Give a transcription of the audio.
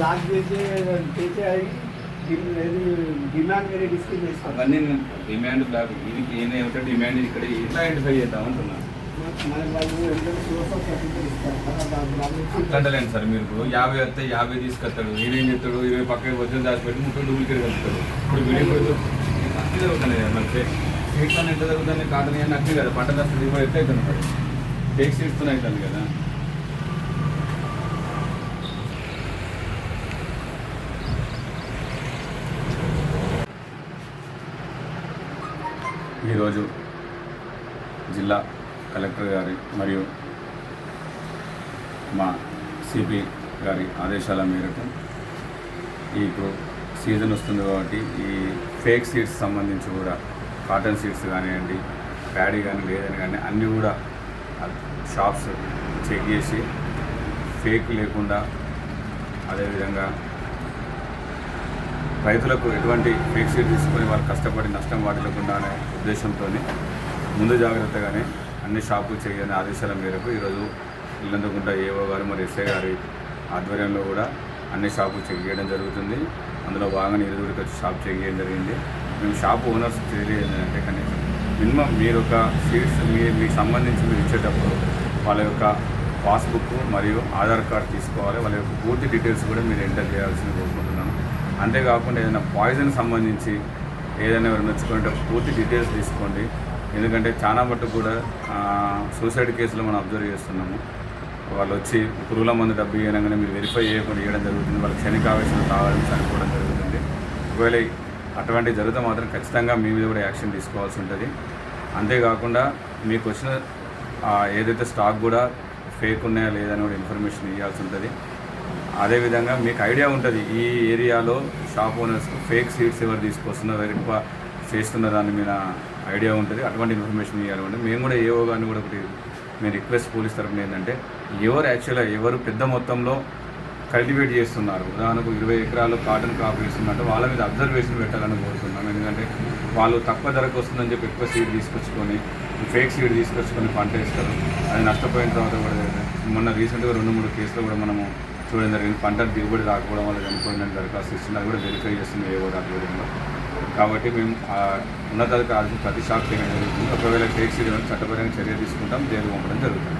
Stock చేసి demand వేరే discuss చేసుకోవాలి అవన్నీ నేను డిమాండ్ బ్లాక్ ఇది ఏమంటే డిమాండ్ ఇక్కడ ఎట్లా ఐడెంటిఫై చేద్దాం అంటున్నా అట్లంటలేండి సార్ మీరు ఇప్పుడు. యాభై వస్తే యాభై తీసుకొస్తాడు ఈయన చెప్తాడు ఇరవై పక్కన వదిలి దాచిపెట్టి ముప్పై డూప్లికేట్ కలుపుతాడు. ఇప్పుడు వీడియో సీట్స్ అని ఎంత జరుగుతుంది కాటన్ అని అట్లే కదా. పంట నష్టం కూడా ఎట్లా అవుతుంది మరి? టేక్ సీట్స్ అవుతుంది కదా. ఈరోజు జిల్లా కలెక్టర్ గారి మరియు మా సిపి గారి ఆదేశాల మేరకు ఇప్పుడు సీజన్ వస్తుంది కాబట్టి ఈ ఫేక్ సీడ్స్ సంబంధించి కూడా కాటన్ సీడ్స్ కానివ్వండి ప్యాడీ కానీ లేదని కానీ అన్నీ కూడా షాప్స్ చెక్ చేసి ఫేక్ లేకుండా అదేవిధంగా రైతులకు ఎటువంటి ఫేక్ సీడ్ తీసుకొని వాళ్ళు కష్టపడి నష్టం వాటిల్లకుండా అనే ఉద్దేశంతో ముందు జాగ్రత్తగానే అన్ని షాపులు చేయని ఆదేశాల మేరకు ఈరోజు ఇల్లందుకుంట ఏవో గారు మరి ఎస్ఐ గారి ఆధ్వర్యంలో కూడా అన్ని షాపులు చెక్ చేయడం జరుగుతుంది. అందులో భాగంగా ఇరువురికి వచ్చి షాప్ చెక్ చేయడం జరిగింది. మేము షాప్ ఓనర్స్ తెలియదు అంటే కనీసం మినిమం మీరు ఒక సీట్స్ మీ మీకు సంబంధించి మీరు ఇచ్చేటప్పుడు వాళ్ళ యొక్క పాస్బుక్ మరియు ఆధార్ కార్డ్ తీసుకోవాలి. వాళ్ళ యొక్క పూర్తి డీటెయిల్స్ కూడా మీరు ఎంటర్ చేయాల్సింది కోరుకుంటున్నాను అంతేకాకుండా ఏదైనా పాయిజన్ సంబంధించి ఏదైనా ఎవరు మెచ్చుకుంటే పూర్తి డీటెయిల్స్ తీసుకోండి. ఎందుకంటే చాలా మట్టుకు కూడా సూసైడ్ కేసులో మనం అబ్జర్వ్ చేస్తున్నాము. వాళ్ళు వచ్చి పురుగుల మందు డబ్బు ఇవ్వగానే మీరు వెరిఫై చేయకుండా ఇవ్వడం జరుగుతుంది. వాళ్ళు క్షణిక ఆవేశం తాగడం చనిపోవడం జరుగుతుంది. ఒకవేళ అటువంటి జరిగితే మాత్రం ఖచ్చితంగా మీ మీద కూడా యాక్షన్ తీసుకోవాల్సి ఉంటుంది. అంతేకాకుండా మీకు వచ్చిన ఏదైతే స్టాక్ కూడా ఫేక్ ఉన్నాయా లేదని కూడా ఇన్ఫర్మేషన్ ఇవ్వాల్సి ఉంటుంది. అదేవిధంగా మీకు ఐడియా ఉంటుంది ఈ ఏరియాలో షాప్ ఓనర్స్ ఫేక్ సీడ్స్ ఎవరు తీసుకొస్తున్నారు ఎక్కువ చేస్తున్న దాని మీద ఐడియా ఉంటుంది. అటువంటి ఇన్ఫర్మేషన్ ఇవ్వాలంటే మేము కూడా ఏవో కానీ కూడా ఒకటి మేము రిక్వెస్ట్ పోలీస్ తరఫున ఏంటంటే ఎవరు యాక్చువల్గా ఎవరు పెద్ద మొత్తంలో కల్టివేట్ చేస్తున్నారు. ఉదాహరణకు ఇరవై ఎకరాలు కాటన్ క్రాప్ వేస్తున్నట్టు వాళ్ళ మీద అబ్జర్వేషన్ పెట్టాలని కోరుతున్నాం. ఎందుకంటే వాళ్ళు తక్కువ ధరకు వస్తుందని చెప్పి ఎక్కువ సీడ్ తీసుకొచ్చుకొని ఫేక్ సీడ్ తీసుకొచ్చుకొని పంట వేస్తారు అది నష్టపోయిన తర్వాత కూడా మొన్న రీసెంట్గా రెండు మూడు కేసులు కూడా మనము చూడడం జరిగింది. పంట దిగుబడి రాకపోవడం వల్ల చనిపోయిందని దరఖాస్తు ఇస్తుంది అది కూడా వెరిఫై చేస్తుంది ఏవో కూడా కాబట్టి మేము ఆ ఉన్నతాధికారులకు ప్రతి షాప్ చేయడం జరుగుతుంది ఒకవేళ టేక్స్ సీడ్ చట్టపరంగా చర్య తీసుకుంటాం జైలు పంపడం జరుగుతుంది.